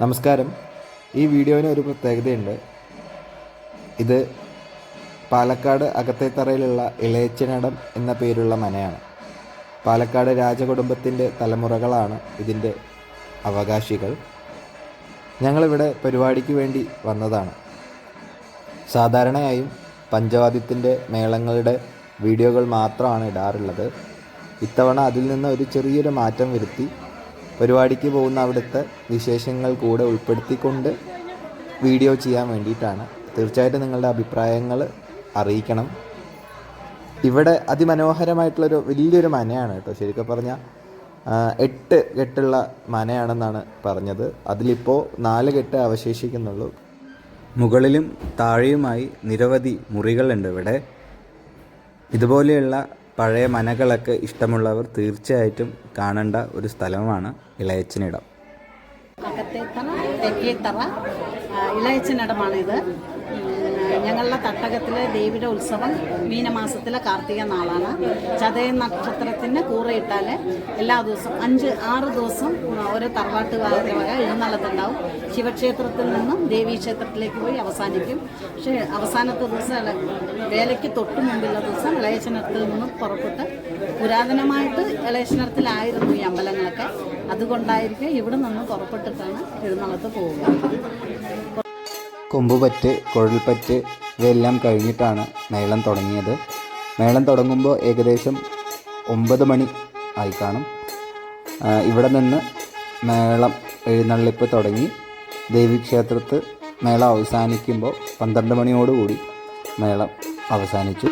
നമസ്കാരം. ഈ വീഡിയോയിന് ഒരു പ്രത്യേകതയുണ്ട്. ഇത് പാലക്കാട് അകത്തേത്തറയിലുള്ള ഇളയച്ചനടം എന്ന പേരുള്ള മനയാണ്. പാലക്കാട് രാജകുടുംബത്തിന്റെ തലമുറകളാണ് ഇതിന്റെ അവകാശികൾ. ഞങ്ങളിവിടെ പരിപാടിക്ക് വേണ്ടി വന്നതാണ്. സാധാരണയായും പഞ്ചവാദ്യത്തിന്റെ മേളങ്ങളുടെ വീഡിയോകൾ മാത്രമാണ് ഇടാറുള്ളത്. ഇത്തവണ അതിൽ നിന്ന് ഒരു ചെറിയൊരു മാറ്റം വരുത്തി പരിപാടിക്ക് പോകുന്ന അവിടുത്തെ വിശേഷങ്ങൾ കൂടെ ഉൾപ്പെടുത്തിക്കൊണ്ട് വീഡിയോ ചെയ്യാൻ വേണ്ടിയിട്ടാണ്. തീർച്ചയായിട്ടും നിങ്ങളുടെ അഭിപ്രായങ്ങൾ അറിയിക്കണം. ഇവിടെ അതിമനോഹരമായിട്ടുള്ളൊരു വലിയൊരു മനയാണ് കേട്ടോ. ശരിക്കും പറഞ്ഞാൽ എട്ട് കെട്ടുള്ള മനയാണെന്നാണ് പറഞ്ഞത്. അതിലിപ്പോൾ നാല് കെട്ട് അവശേഷിക്കുന്നുള്ളൂ. മുകളിലും താഴെയുമായി നിരവധി മുറികളുണ്ട് ഇവിടെ. ഇതുപോലെയുള്ള പഴയ മനകളൊക്കെ ഇഷ്ടമുള്ളവർ തീർച്ചയായിട്ടും കാണേണ്ട ഒരു സ്ഥലമാണ് ഇളയച്ചനിടം. തെക്കേത്തറ ഇളയച്ചനിടമാണിത്. ഞങ്ങളുടെ തട്ടകത്തിലെ ദേവിയുടെ ഉത്സവം മീനമാസത്തിലെ കാർത്തിക നാളാണ്. ചതയ നക്ഷത്രത്തിന് കൂറയിട്ടാൽ എല്ലാ ദിവസവും അഞ്ച് ആറ് ദിവസം ഓരോ തറവാട്ടുകാരുടെ വക എഴുന്നള്ളത്തുണ്ടാവും. ശിവക്ഷേത്രത്തിൽ നിന്നും ദേവീക്ഷേത്രത്തിലേക്ക് പോയി അവസാനിക്കും. പക്ഷേ അവസാനത്തെ ദിവസം വേലയ്ക്ക് തൊട്ട് മുമ്പുള്ള ദിവസം ഇളയച്ചനത്തിൽ നിന്നും പുറപ്പെട്ട് പുരാതനമായിട്ട് ഇളയച്ചനത്തിലായിരുന്നു ഈ അമ്പലങ്ങളൊക്കെ. അതുകൊണ്ടായിരിക്കും ഇവിടെ നിന്ന് പുറപ്പെട്ടിട്ടാണ് എഴുന്നള്ളത്ത് പോവുക. കൊമ്പുപറ്റ് കുഴൽപ്പറ്റ് ഇവയെല്ലാം കഴിഞ്ഞിട്ടാണ് മേളം തുടങ്ങിയത്. മേളം തുടങ്ങുമ്പോൾ ഏകദേശം ഒമ്പത് മണി ആയി കാണും. ഇവിടെ നിന്ന് മേളം എഴുന്നള്ളിപ്പ് തുടങ്ങി. ദേവീക്ഷേത്രത്ത് മേളം അവസാനിക്കുമ്പോൾ പന്ത്രണ്ട് മണിയോടുകൂടി മേളം അവസാനിച്ചു.